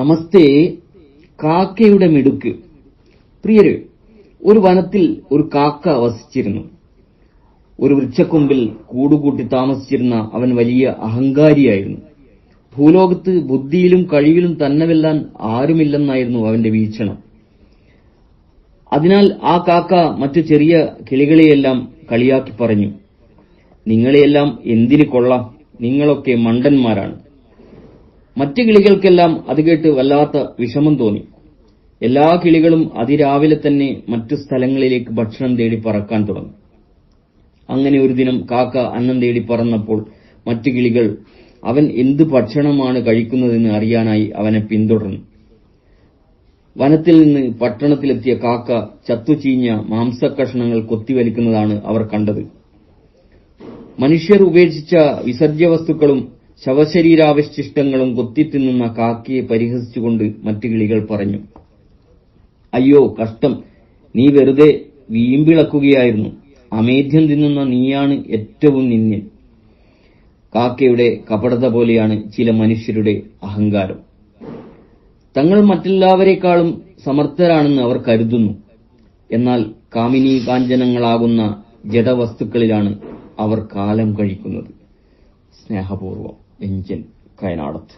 നമസ്തേ കാക്കയുടെ മിടുക്ക്. പ്രിയര് ഒരു വനത്തിൽ ഒരു കാക്ക വസിച്ചിരുന്നു. ഒരു വൃക്ഷക്കൊമ്പിൽ കൂടുകൂട്ടി താമസിച്ചിരുന്ന അവൻ വലിയ അഹങ്കാരിയായിരുന്നു. ഭൂലോകത്ത് ബുദ്ധിയിലും കഴിവിലും തന്നെ വെല്ലാൻ ആരുമില്ലെന്നായിരുന്നു അവന്റെ വീക്ഷണം. അതിനാൽ ആ കാക്ക മറ്റു ചെറിയ കിളികളെയെല്ലാം കളിയാക്കി പറഞ്ഞു നിങ്ങളെയെല്ലാം എന്തിന് കൊള്ളാം? നിങ്ങളൊക്കെ മണ്ടന്മാരാണ്. മറ്റു കിളികൾക്കെല്ലാം അത് കേട്ട് വല്ലാത്ത വിഷമം തോന്നി. എല്ലാ കിളികളും അതിരാവിലെ തന്നെ മറ്റു സ്ഥലങ്ങളിലേക്ക് ഭക്ഷണം തേടി പറക്കാൻ തുടങ്ങി. അങ്ങനെ ഒരു ദിനം കാക്ക അന്നം തേടി പറന്നപ്പോൾ മറ്റു കിളികൾ അവൻ എന്ത് ഭക്ഷണമാണ് കഴിക്കുന്നതെന്ന് അറിയാനായി അവനെ പിന്തുടർന്നു. വനത്തിൽ നിന്ന് പട്ടണത്തിലെത്തിയ കാക്ക ചത്തുചീഞ്ഞ മാംസക്കഷണങ്ങൾ കൊത്തിവലിക്കുന്നതാണ് അവർ കണ്ടത്. മനുഷ്യർ ഉപേക്ഷിച്ച വിസർജ്യ വസ്തുക്കളും ശവശരീരാവശിഷ്ടങ്ങളും കൊത്തിത്തിന്നുന്ന കാക്കയെ പരിഹസിച്ചുകൊണ്ട് മറ്റു കിളികൾ പറഞ്ഞു അയ്യോ കഷ്ടം. നീ വെറുതെ വീമ്പിളക്കുകയായിരുന്നു. അമേധ്യം തിന്നുന്ന നീയാണ് ഏറ്റവും നിന്യൻ കാക്കയുടെ കപടത പോലെയാണ് ചില മനുഷ്യരുടെ അഹങ്കാരം. തങ്ങൾ മറ്റെല്ലാവരെക്കാളും സമർത്ഥരാണെന്ന് അവർ കരുതുന്നു. എന്നാൽ കാമിനി കാഞ്ചനങ്ങളാകുന്ന ജഡവസ്തുക്കളിലാണ് അവർ കാലം കഴിക്കുന്നത്. സ്നേഹപൂർവം എഞ്ചൻ കയനാടത്ത്